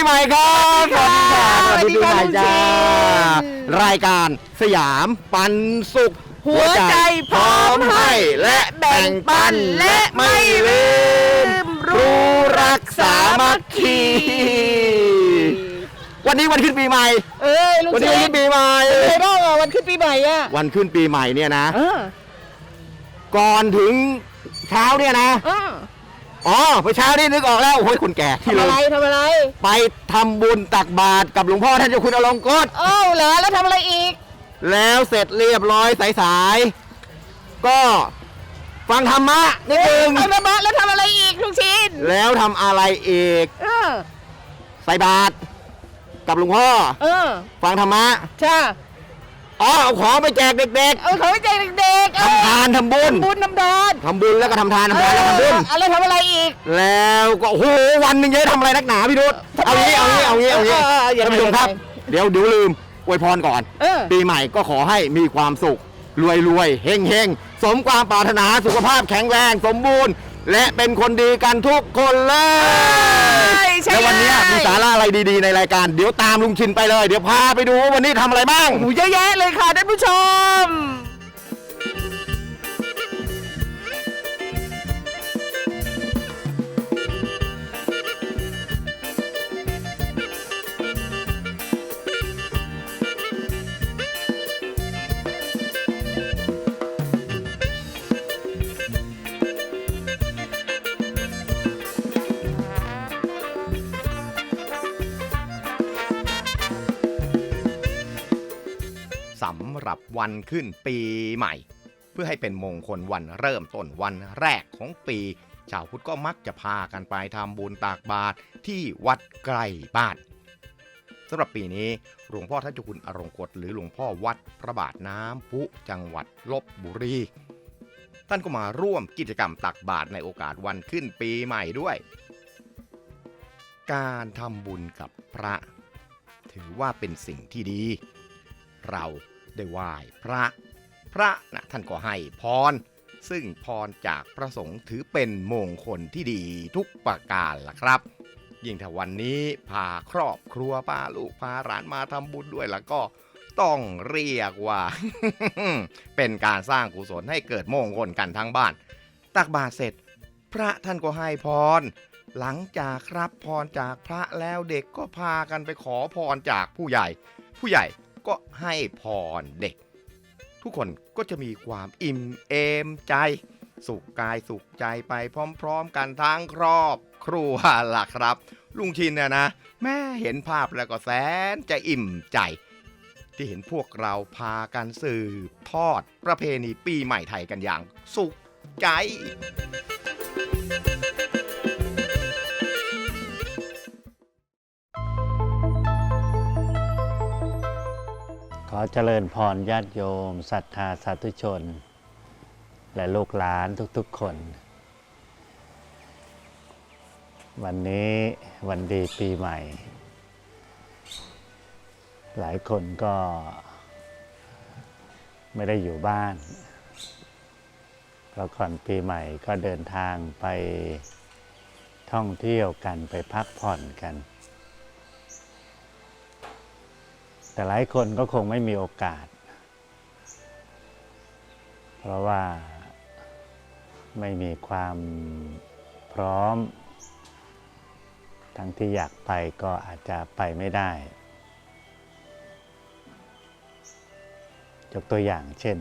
สวัสดีปีใหม่ครับสวัสดีค่ะสวัสดีปีใหม่สวัสดีจ้าค่ะลุงชินรายการสยามปันสุขหัวใจพร้อมให้และแบ่งปันและไม่ลืมรู้รักสามัคคี วันนี้วันขึ้นปีใหม่ เอ้ยลุงวันเชนี้วันนขึ้นปีใหม่ เป็นไงบ้างอะวันขึ้นปีใหม่อะวันขึ้นปีใหม่เนี่ยนะ เออก่อนถึงเช้าเนี่ยนะ เออ อ๋อไปเช้านี่นึกออกแล้วโอ้ยคนแก่ที่ทำเลอะไรยทำอะไร ไปทำบุญตักบาตรกับหลวงพ่อท่านเจ้าคุณอลงกฎเอ้าเหรอแล้วทำอะไรอีก แล้วเสร็จเรียบร้อยสายๆก็ฟังธรรมะนิดนึงเอาละบะแล้วทำอะไรอีกลุงชินแล้วทำอะไรอีกเออใส่บาตรกับหลวงพ่อเออฟังธรรมะ ใช่ อ๋อเอาของไปแจกเด็กเอาเขาไปแจกเด็กๆๆเออทำทานทำบุญบุญน้ำดอนทำบุญแล้วก็ทำทานทำทานแล้วทำบุญ เออแล้วทำอะไรอีก แล้วก็โอ้โหวันหนึงจะได้ทำอะไรนักหนาพี่นุชทำไมเอางี้เอางี้เอางี้เอางี้เออเออเออยังไงท่านผู้ชมครับ ยังไงเดี๋ยวเดี๋ยวลืมอวยพรก่อน เออ ปีใหม่ก็ขอให้มีความสุข รวยรวยเฮงเฮงสมความปรารถนาสุขภาพแข็งแรง สมบูรณ์ และเป็นคนดีกันทุกคนเลยใช่แล้ววันนี้มีสาระอะไรดีๆในรายการ เดี๋ยวตามลุงชินไปเลย เดี๋ยวพาไปดูว่าวันนี้ทำอะไรบ้าง โอ้โหเยอะแยะเลยค่ะท่านผู้ชม รับวันขึ้นปีใหม่ เพื่อให้เป็นมงคลวันเริ่มต้นวันแรกของปี ชาวพุทธก็มักจะพากันไปทำบุญตากบาตรที่วัดใกล้บ้านสำหรับปีนี้หลวงพ่อท่านเจ้าคุณอรงกฎหรือหลวงพ่อวัดพระบาทน้ำพุจังหวัดลบบุรีท่านก็มาร่วมกิจกรรมตักบาตรในโอกาสวันขึ้นปีใหม่ด้วย การทำบุญกับพระ ถือว่าเป็นสิ่งที่ดี เรา ได้ไหว้พระ พระนะท่านก็ให้พร ซึ่งพรจากพระสงฆ์ถือเป็นมงคลที่ดีทุกประการล่ะครับ ยิ่งถ้าวันนี้พาครอบครัวพาลูกพาหลานมาทำบุญด้วยแล้วก็ต้องเรียกว่า เป็นการสร้างกุศลให้เกิดมงคลกันทั้งบ้าน ตักบาตรเสร็จ พระท่านก็ให้พร หลังจากรับพรจากพระแล้วเด็กก็พากันไปขอพรจากผู้ใหญ่ ผู้ใหญ่ ก็ให้พรเด็ก ทุกคนก็จะมีความอิ่มเอมใจ สุขกายสุขใจไปพร้อมๆ กันทั้งครอบครัวล่ะครับ ลุงชินเนี่ยนะ แม่เห็นภาพแล้วก็แสนจะอิ่มใจ ที่เห็นพวกเราพากันสืบทอดประเพณีปีใหม่ไทยกันอย่างสุขใจ ขอเจริญพรญาติโยมศรัทธาสาธุชน และลูกหลานทุกๆคน วันนี้วันดีปีใหม่ หลายคนก็ไม่ได้อยู่บ้านเพราะก่อนปีใหม่ก็เดินทางไปท่องเที่ยวกันไปพักผ่อนกัน แต่หลายคนก็คงไม่มีโอกาส เพราะว่าไม่มีความพร้อม ทั้งที่อยากไปก็อาจจะไปไม่ได้ ยกตัวอย่างเช่น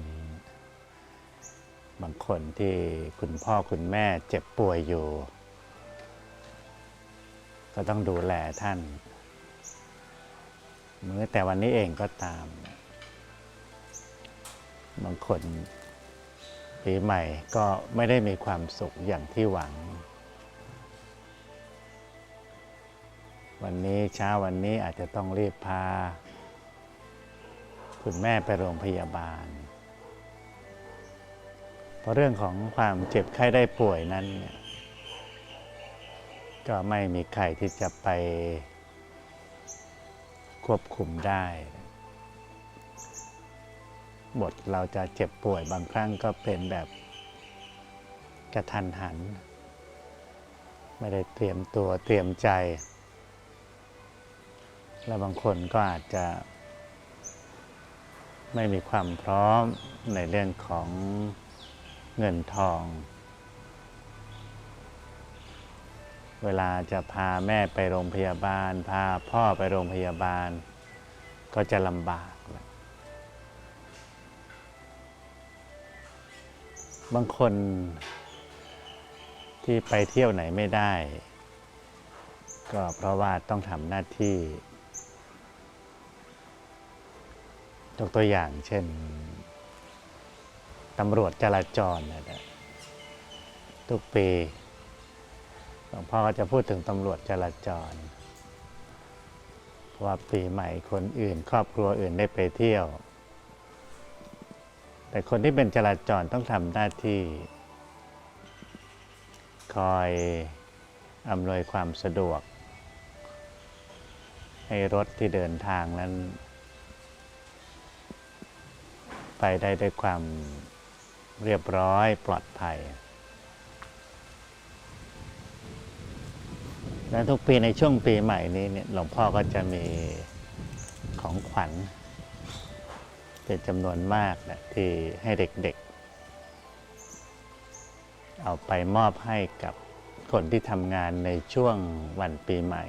บางคนที่คุณพ่อคุณแม่เจ็บป่วยอยู่ ก็ต้องดูแลท่าน เมื่อแต่วันนี้เองก็ตาม บางคนปีใหม่ก็ไม่ได้มีความสุขอย่างที่หวัง วันนี้เช้าวันนี้อาจจะต้องรีบพา คุณแม่ไปโรงพยาบาล เพราะเรื่องของความเจ็บไข้ได้ป่วยนั้นเนี่ยก็ไม่มีใครที่จะไป ควบคุมได้ บทเราจะเจ็บป่วยบางครั้งก็เป็นแบบกระทันหัน ไม่ได้เตรียมตัวเตรียมใจ แล้วบางคนก็อาจจะ ไม่มีความพร้อมในเรื่องของเงินทอง เวลาจะพาแม่ไปโรงพยาบาล พาพ่อไปโรงพยาบาล ก็จะลำบาก บางคนที่ไปเที่ยวไหนไม่ได้ ก็เพราะว่าต้องทำหน้าที่ยกตัวอย่างเช่นตำรวจจราจรนะนะทุกปี หลวงพ่อก็จะพูดถึงตำรวจจราจร เพราะว่าปีใหม่คนอื่น ครอบครัวอื่นได้ไปเที่ยว แต่คนที่เป็นจราจรต้องทำหน้าที่ คอยอำนวยความสะดวก ให้รถที่เดินทางนั้น ไปได้ด้วยความเรียบร้อยปลอดภัย และทุกปีในช่วงปีใหม่นี้เนี่ยหลวงพ่อก็จะมีของขวัญ เป็นจำนวนมากนะที่ให้เด็กๆ เอาไปมอบให้กับคนที่ทำงานในช่วงวันปีใหม่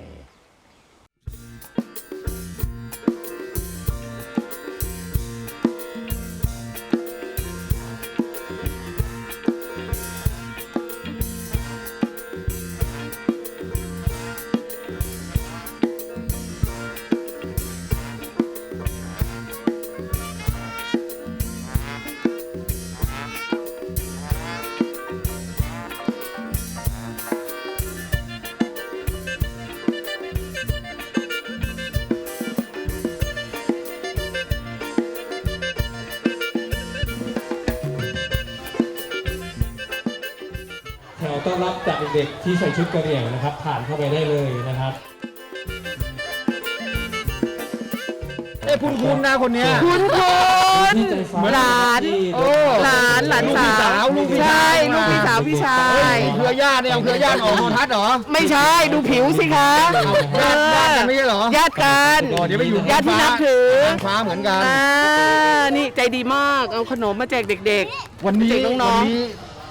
ด็กๆที่ใส่ชุดกระเหรี่ยงนะครับ ผ่านเข้าไปได้เลยนะครับเอ้ยคุณคุณนะคนเนี้ย คุณคุณหลานหลานหลานสาวลูกพี่สาวใช่ลูกพี่สาวพี่ชาเฮ้ย ย เครือญาติเนี่ยเอาเครือญาติออกโทรทัศน์เหรอไม่ใช่ดูผิวสิคะญาติญาติกันไม่ใช่เหรอญาติกันอ๋อเดี๋ยวไปอยู่ญาติที่นับถือ นางฟ้าเหมือนกัน อ่า นี่ใจดีมาก เอาขนมมาแจกเด็ก วันนี้เด็กน้วัองนนี้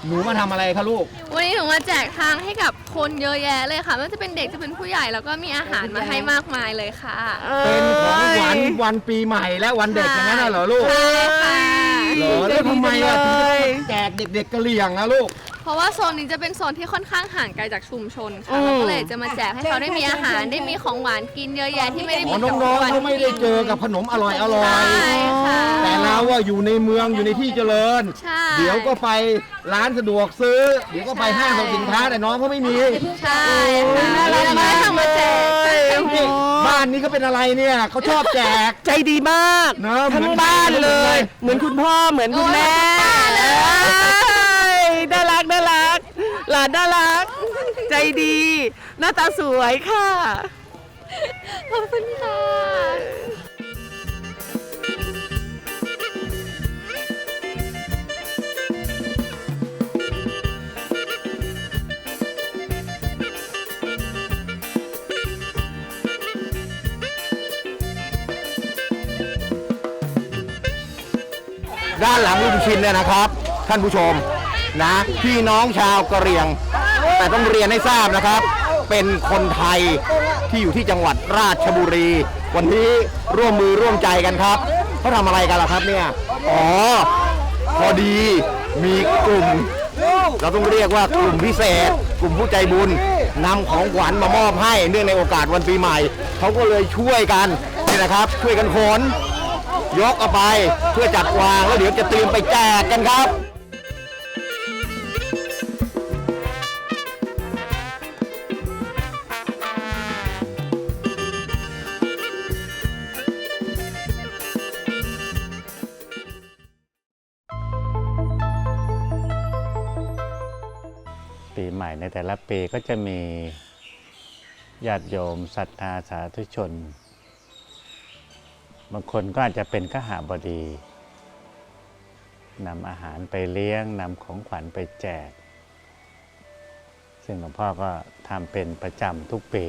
หนูมาทำอะไรคะลูก วันนี้หนูมาแจกทางให้กับคนเยอะแยะเลยค่ะไม่ว่าจะเป็นเด็กจะเป็นผู้ใหญ่แล้วก็มีอาหารมาให้มากมายเลยค่ะๆเป็นของขวัญเอ้ยวันปีใหม่และวันเด็กอย่างนั้นน่ะเหรอลูกใช่ค่ะ เหรอแล้วทำไมอะถึงใจจะดีมาแจกเด็กๆกะเหรี่ยงนะลูกเพราะว่าโซนนี้จะเป็นโซนที่ค่อนข้างห่างไกลจากชุมชนอืค่ะมเราก็เลยจะมาแจกให้เขาได้มีอาหารได้มีของหวานกินเยอะแยะที่ไม่ได้อ๋มีอน้องๆเขาไม่ได้เจอกับขนมอร่อยอร่อยใช่ค่ะแต่เราว่าอยู่ในเมืองอยู่ในที่เจริญ ใช่ เดี๋ยวก็ไปร้านสะดวกซื้อ เดี๋ยวก็ไปห้างสรรพสินค้าแต่น้องเขาไม่มีใช่ค่ะน่ารักเรามาก็กทำมาแจกเลยโอ้โหนี่บ้านนี้เขาเป็นอะไรเนี่ยเขาชอบแจก ใจดีมาก เนอะทั้งเหมือนบ้านเลยเหมือนเหมือนคุณพ่อเหมือนคุณแม่โอ้ยเหมือนคุณป้าเลย เอ้ยน่ารักน่ารัก หลานน่ารัก ใจดี หน้าตาสวยค่ะ ขอบคุณค่ะ ด้านหลังลุงชินเนี่ยนะครับ ท่านผู้ชม นะพี่น้องชาวกะเหรี่ยง แต่ต้องเรียนให้ทราบนะครับ เป็นคนไทยที่อยู่ที่จังหวัดราชบุรี วันนี้ร่วมมือร่วมใจกันครับเขาทำอะไรกันล่ะครับเนี่ยอ๋อพอดีมีกลุ่ม เราต้องเรียกว่ากลุ่มพิเศษ กลุ่มผู้ใจบุญนำของขวัญมามอบให้เนื่องในโอกาสวันปีใหม่เขาก็เลยช่วยกันนี่นะครับ ช่วยกันขนยกเอาไปเพื่อจัดวางแล้วเดี๋ยวจะเตรียมไปแจกกันครับ ใหม่ในแต่ละปีก็จะมีญาติโยมศรัทธาสาธุชน บางคนก็อาจจะเป็นขหาบดีนำอาหารไปเลี้ยงนำของขวัญไปแจก ซึ่งหลวงพ่อก็ทำเป็นประจำทุกปี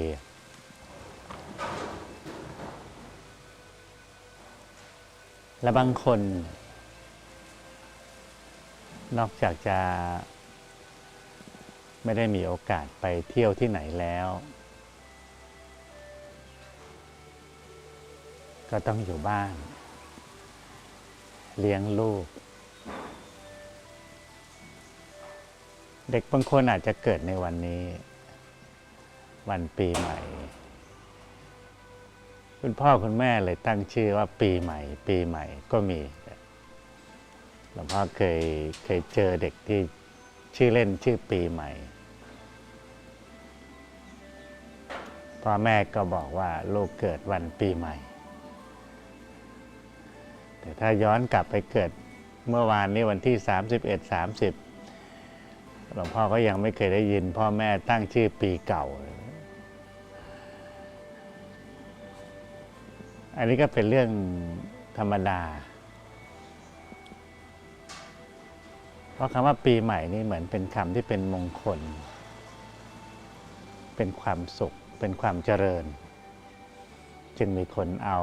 และบางคน นอกจากจะ ไม่ได้มีโอกาสไปเที่ยวที่ไหนแล้ว ก็ต้องอยู่บ้าน เลี้ยงลูก เด็กบางคนอาจจะเกิดในวันนี้ วันปีใหม่ คุณพ่อคุณแม่เลยตั้งชื่อว่าปีใหม่ ปีใหม่ก็มีหลวงพ่อเคยเคยเจอเด็กที่ ชื่อเล่นชื่อปีใหม่พ่อแม่ก็บอกว่าลูกเกิดวันปีใหม่ แต่ถ้าย้อนกลับไปเกิดเมื่อวานนี้วันที่ 31 30 หลวงพ่อก็ยังไม่เคยได้ยิน พ่อแม่ตั้งชื่อปีเก่า อันนี้ก็เป็นเรื่องธรรมดา ราะคำว่าปีใหม่นี่เหมือนเป็นคำที่เป็นมงคล เป็นความสุข เป็นความเจริญ จึงมีคนเอา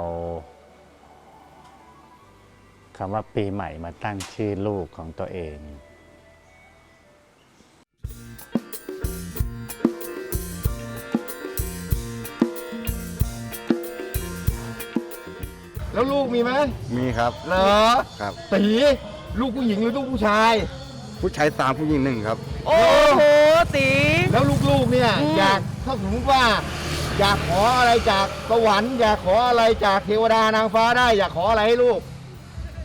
คำว่าปีใหม่มาตั้งชื่อลูกของตัวเองแล้วลูกมีไหมมีครับ เหรอครับ ตีลูกผู้หญิงหรือลูกผู้ชาย ผู้ชายสามผู้หญิงหนึ่งครับ โอ้โหตีแล้วลูกๆเนี่ยอืมอยากถ้าสมมติว่า อยากขออะไรจากสวรรค์อยากขออะไรจากเทวดานางฟ้าได้ อยากขออะไรให้ลูก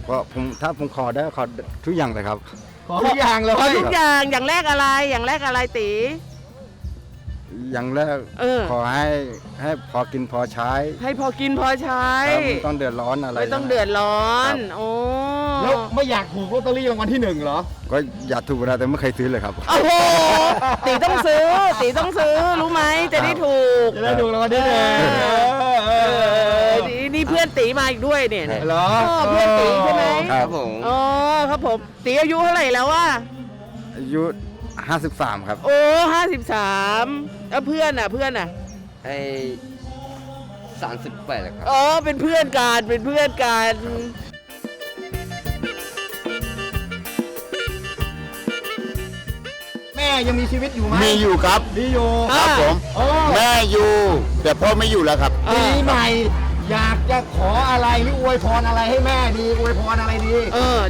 ก็ผมถ้าผมขอได้ขอทุกอย่างเลยครับ ขอทุกอย่างเลย ขอทุกอย่างอย่างแรกอะไรอย่างแรกอะไรตี อย่างแรกเออ ขอให้ให้พอกินพอใช้ให้พอกินพอใช้ ครับไม่ต้องเดือดร้อนอะไรไม่ต้องนะเดือดร้อนครับโอ้แล้วไม่อยากถูกลอตเตอรี่รางวัลที่หนึ่งเหรอ ก็อยากถูกนะแต่ไม่เคยซื้อเลยครับ โอ้โหตีต้องซื้อตีต้องซื้อรู้ไหมจะได้ถูก จะได้ถูกรางวัลที่หนึ่งเออ เอเอออนี่นี่เพื่อนตีมาอีกด้วยเนี่ยเนี่ย เหรออ๋อเพื่อนตีใช่ไหม ครับผม อ๋อครับผมตีอายุเท่าไหร่แล้ววะอายุ 53 ครับ โอ้ห้าสิบสาม แล้วเพื่อนอะเพื่อนอะ ไอ้สามสิบแปดครับ อ๋อ เป็นเพื่อนกัน เป็นเพื่อนกัน แม่ยังมีชีวิตอยู่ไหมมีอยู่ครับ มีอยู่ครับผม โอ้แม่อยู่ แต่พ่อไม่อยู่แล้วครับ ปีใหม่ อยากจะขออะไรหรืออวยพรอะไรให้แม่ดีอวยพรอะไรดีเออ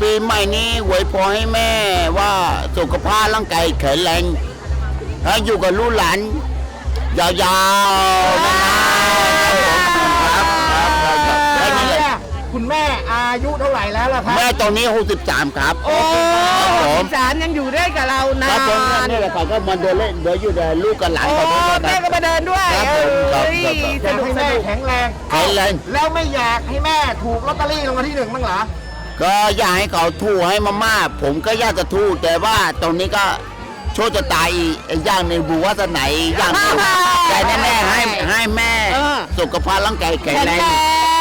ปีใหม่นี้หวยพรให้แม่ว่าสุขภาพร่างกายแข็งแรง ให้อยู่กับลูกหลานยาวๆนานๆครับครับครับครับแค่นี้เลยแม่คุณแม่อายุเท่าไหร่แล้วล่ะครับแม่ตอนนี้ 63 ครับโอ้ครับผมสารยังอยู่ด้วยกับเรานาครับผมนนี่แหละเขาก็มาเดินเล่นเดินอยู่แต่ลูกกับหลานโอ้เขาด้วยแม่ก็มาเดินด้วยครับเอผมครับ้ยครับอยากสนุกให้สแม่นุก แข็งแรงแข็งแรง แล้วไม่อยากให้แม่ถูกลอตเตอรี่รางวัลที่หนึ่งบ้างเหรอ ก็อยากให้เขาถูให้มากๆผมก็อยากจะถูแต่ว่าตรงนี้ก็ โชคจะตายอีกอย่างในงบุญวาสนาอีกอย่างหนึงแต่แน่ๆให้ให้แม่เออสุขภาพร่างกายแข็งแข็งแรงแร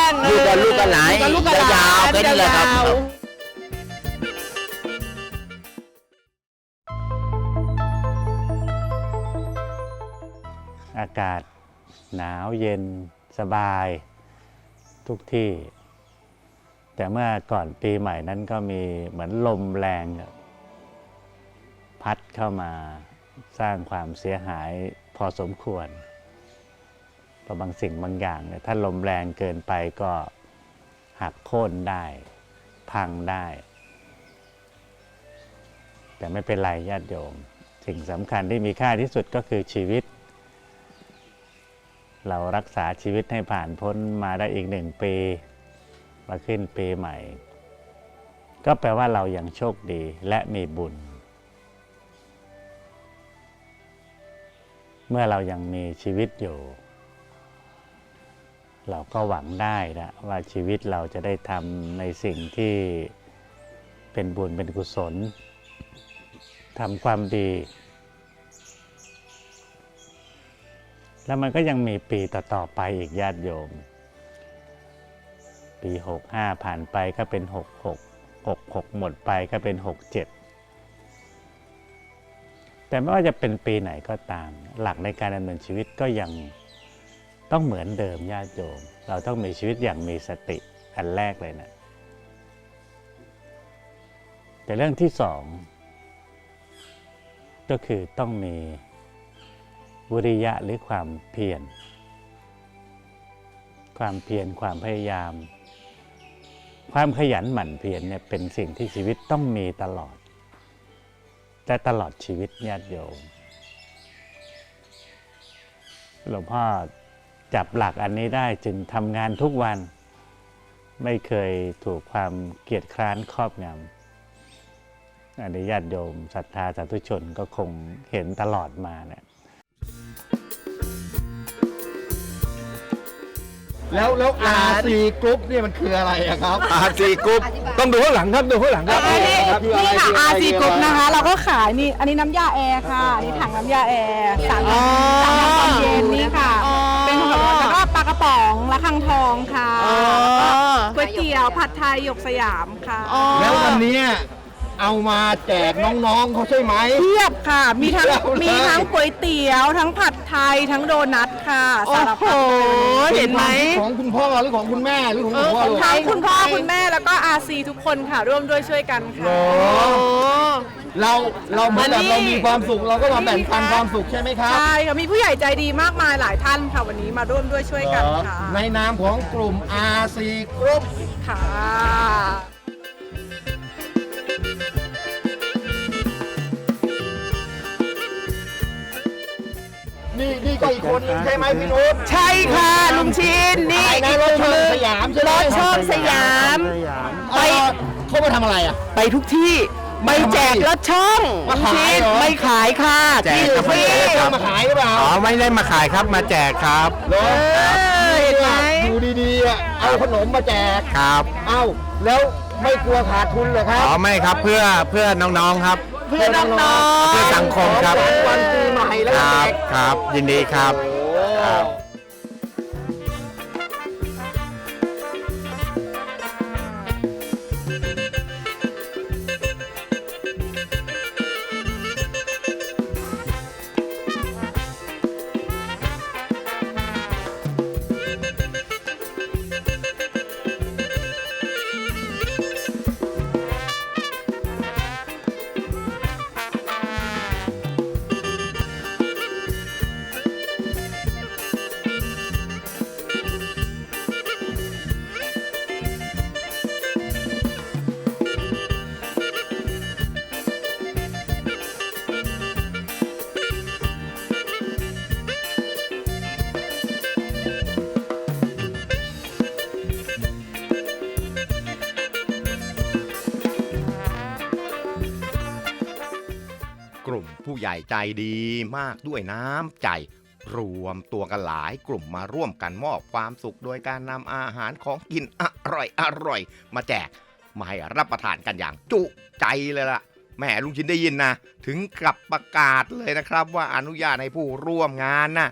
งอยู่กับลูกกับหลานอยู่กับลูกกับหลายานวๆแค่นี้แหละครับยาวๆอากาศหนาวเย็นสบายทุกที่ แต่เมื่อก่อนปีใหม่นั้นก็มีเหมือนลมแรง พัดเข้ามาสร้างความเสียหายพอสมควรเพราะบางสิ่งบางอย่างเนี่ยถ้าลมแรงเกินไปก็หักโค่นได้ พังได้ แต่ไม่เป็นไรญาติโยม สิ่งสำคัญที่มีค่าที่สุดก็คือชีวิต เรารักษาชีวิตให้ผ่านพ้นมาได้อีกหนึ่งปี มาขึ้นปีใหม่ ก็แปลว่าเรายังโชคดีและมีบุญ เมื่อเรายังมีชีวิตอยู่ เราก็หวังได้นะว่าชีวิตเราจะได้ทำในสิ่งที่เป็นบุญเป็นกุศลทำความดี แล้วมันก็ยังมีปีต่อๆไปอีกญาติโยม ปี 65 ผ่านไปก็เป็น 66 66 หมดไปก็เป็น 67 แต่ไม่ว่าจะเป็นปีไหนก็ตาม หลักในการดำเนินชีวิตก็ยังต้องเหมือนเดิมญาติโยม เราต้องมีชีวิตอย่างมีสติอันแรกเลยนะแต่เรื่องที่สองก็คือต้องมีวิริยะหรือความเพียร ความเพียรความพยายาม ความขยันหมั่นเพียรเนี่ยเป็นสิ่งที่ชีวิตต้องมีตลอด และตลอดชีวิตญาติโยมหลวงพ่อจับหลักอันนี้ได้จึงทำงานทุกวัน ไม่เคยถูกความเกียดคร้านครอบงำอันนี้ญาติโยมศรัทธาสาธุชนก็คงเห็นตลอดมาเนี่ย แล้วแล้ว RC Group เนี่ยมันคืออะไรอะครับ RC Group ต้องดูข้างหลังครับดูข้างหลังครับ นี่ครับคืออะไรนี่ค่ะคืออะไร RC คือ Group อะไรนะคะ เราก็ขายนี่ อันนี้น้ำยาแอร์ค่ะ อันนี้ถังน้ำยาแอร์สามสามน้ำความเย็นนี่ค่ะเป็นของแล้วก็ปลากระป๋องและคังทองค่ะก๋วยเตี๋ยวผัดไทยหยกสยามค่ะแล้ววันเนี้ย เอามาแจกน้องๆเขาใช่ไหม เทียบค่ะ มีทั้งเทียบเลย มีทั้งก๋วยเตี๋ยว ทั้งผัดไทย ทั้งโดนัทค่ะสารพัดเลยเห็นไหม ของคุณพ่อหรือของคุณแม่หรือของคุณพ่อลูกทั้งคุณพ่อคุณแม่แล้วก็ RC ทุกคนค่ะ ร่วมด้วยช่วยกันค่ะ โอ้ เราเราเหมือนแบบวันนี้เรามีความสุขเราก็มาแบ่งปันความสุขใช่ไหมครับ ใช่ค่ะ มีผู้ใหญ่ใจดีมากมายหลายท่านค่ะ วันนี้มาร่วมด้วยช่วยกันค่ะในนามของกลุ่ม RC Group ค่ะ นี่นี่ก็อีกคนนึงใช่ไหมพี่นุชใช่ค่ะลุงชินนี่อะไรนะอีกรกถลุ่มโชหคนึงสยามใช่ไหมรถโชคสยามไปเขามาทำอะไรอะ ไปทุกที่ไปแจกรถช่องมาลุงขายชินเหรอไม่ขายค่ะแจกที่ครับฟรีเอามาขายหรือเปล่าอ๋อไม่ได้มาขายครับมาแจกครับเหรอเห็นไหมอยู่ดีๆอะเอาขนมมาแจก ครับเอ้าแล้วไม่กลัวขาดทุนเหรอครับอ๋อไม่ครับเพื่อเพื่อน้องๆครับ เพื่อนน้อง เพื่อสังคมครับ ของวันปีใหม่ แล้วคก็รัแจบกครับยินดีครับครับ ใหญ่ใจดีมากด้วยน้ำใจ รวมตัวกันหลายกลุ่มมาร่วมกันมอบความสุข โดยการนำอาหารของกินอร่อยอร่อยมาแจกมาให้รับประทานกันอย่างจุใจเลยล่ะแม่ลุงชินได้ยินนะ ถึงกับประกาศเลยนะครับ ว่าอนุญาตให้ผู้ร่วมงานน่ะ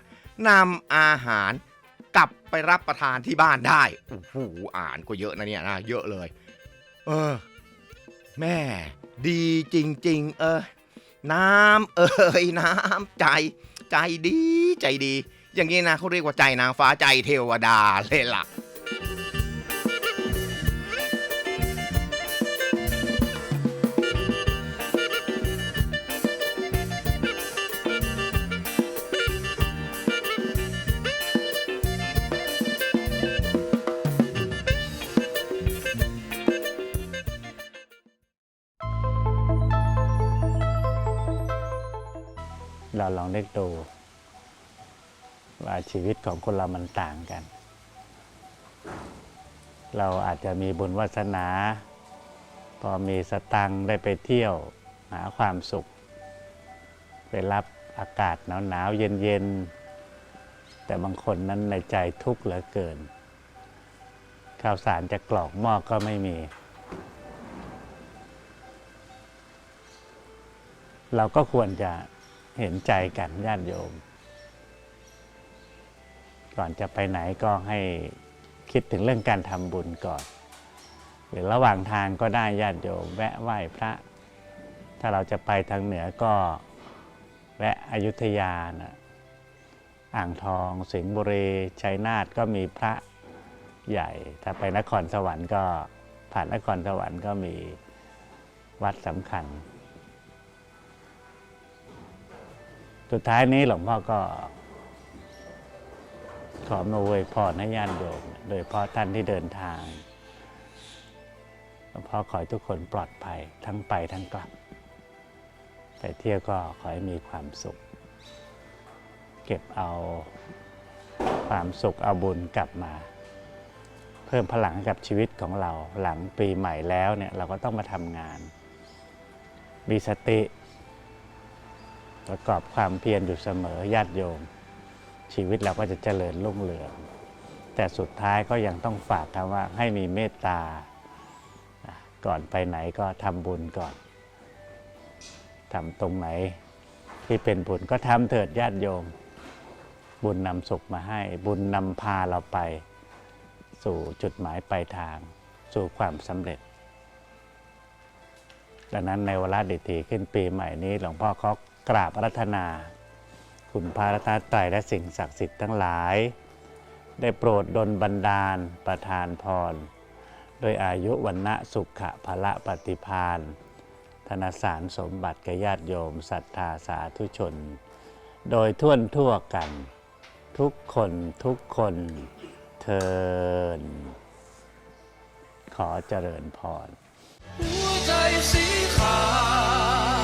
นำอาหารกลับไปรับประทานที่บ้านได้โอ้โหอ่านก็เยอะนะเนี่ยนะเยอะเลย เออ แม่ดีจริง ๆ เออ น้ำเอ่ยน้ำใจ ใจดีใจดี อย่างนี้นะเขาเรียกว่าใจนางฟ้าใจเทวดาเลยล่ะ ลองนึกดูว่าชีวิตของคนเรามันต่างกัน เราอาจจะมีบุญวาสนา พอมีสตังได้ไปเที่ยวหาความสุข ไปรับอากาศหนาวๆเย็นๆ แต่บางคนนั้นในใจทุกข์เหลือเกิน ข้าวสารจะกรอกหม้อก็ไม่มี เราก็ควรจะ เห็นใจกันญาติโยม ก่อนจะไปไหนก็ให้คิดถึงเรื่องการทำบุญก่อน หรือระหว่างทางก็ได้ญาติโยม แวะไหว้พระ ถ้าเราจะไปทางเหนือก็แวะอยุธยานะอ่างทองสิงห์บุรีชัยนาทก็มีพระใหญ่ ถ้าไปนครสวรรค์ก็ผ่านนครสวรรค์ก็มีวัดสำคัญ สุดท้ายนี้หลวงพ่อก็ ขอมาวยพรให้ญาติโยมโดยเฉพาะท่านที่เดินทางหลวงพ่อขอให้ทุกคนปลอดภัยทั้งไปทั้งกลับ ไปเที่ยวก็ขอให้มีความสุข เก็บเอาความสุขเอาบุญกลับมา เพิ่มพลังให้กับชีวิตของเราหลังปีใหม่แล้วเนี่ยเราก็ต้องมาทำงาน มีสติ ประกอบความเพียรอยู่เสมอญาติโยม ชีวิตเราก็จะเจริญรุ่งเรือง แต่สุดท้ายก็ยังต้องฝากคำว่าให้มีเมตตา ก่อนไปไหนก็ทำบุญก่อนทำตรงไหนที่เป็นบุญก็ทำเถิดญาติโยม บุญนำสุขมาให้ บุญนำพาเราไป สู่จุดหมายปลายทาง สู่ความสำเร็จดังนั้นในวาระดิถีขึ้นปีใหม่นี้หลวงพ่อเขา กราบอารัธนา คุณพระรัตนตรัยและสิ่งศักดิ์สิทธิ์ทั้งหลาย ได้โปรดดลบันดาลประทานพรโดยอายุวันนะสุขะพละปฏิพานธนสารสมบัติกญาติโยมศรัทธาสาธุชน โดยท่วนทั่วกัน ทุกคนทุกคนเทิน ขอเจริญพรหัวใจสีขาว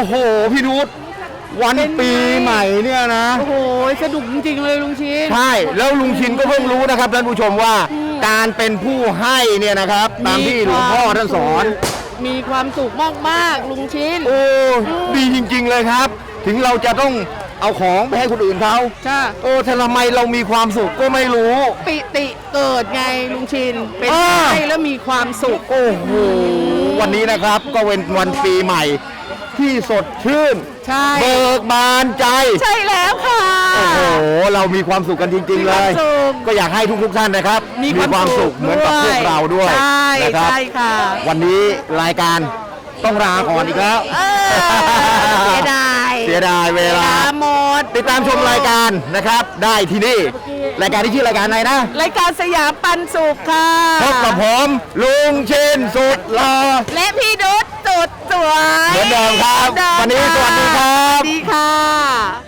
โอ้โห พี่นุชวันปีใหม่เนี่ยนะ โอ้โหสนุกจริงๆเลยลุงชิน ใช่ แล้วลุงชินก็เพิ่งรู้นะครับท่านผู้ชมว่าการเป็นผู้ให้เนี่ยนะครับ ตามที่หลวงพ่อท่านสอน มีความสุขมากๆลุงชิน โอ้ดีจริง ๆเลยครับ ถึงเราจะต้องเอาของไปให้คนอื่นเขาจ้าโอ้แต่ทำไมเรามีความสุขก็ไม่รู้ ปิติเกิดไงลุงชิน เป็นอ่าให้แล้วมีความสุข โอ้โห วันนี้นะครับก็เป็นวันปีใหม่ ที่สดชื่น ใช่ เบิกบานใจ ใช่แล้วค่ะ โอ้โห เรามีความสุขกันจริง ๆ เลย มีความสุขก็อยากให้ทุกๆท่านนะครับมีความสุขเหมือนกับพวกเราด้วยใช่นะครับ ใช่ค่ะ วันนี้รายการ ต้องลาก่อนอีกแล้ว เออเสียดายเสียดายเวลา หมด ติดตามชมรายการนะครับ ได้ที่นี่ รายการที่ชื่อรายการอะไรนะ รายการสยามปันสุขค่ะพบกับผมลุงเชนสุดหล่อและพี่ดุษสุดสวยเหมือนเดิมครับเหมือวันนี้เดิมสวัสดีครับ สวัสดีค่ะ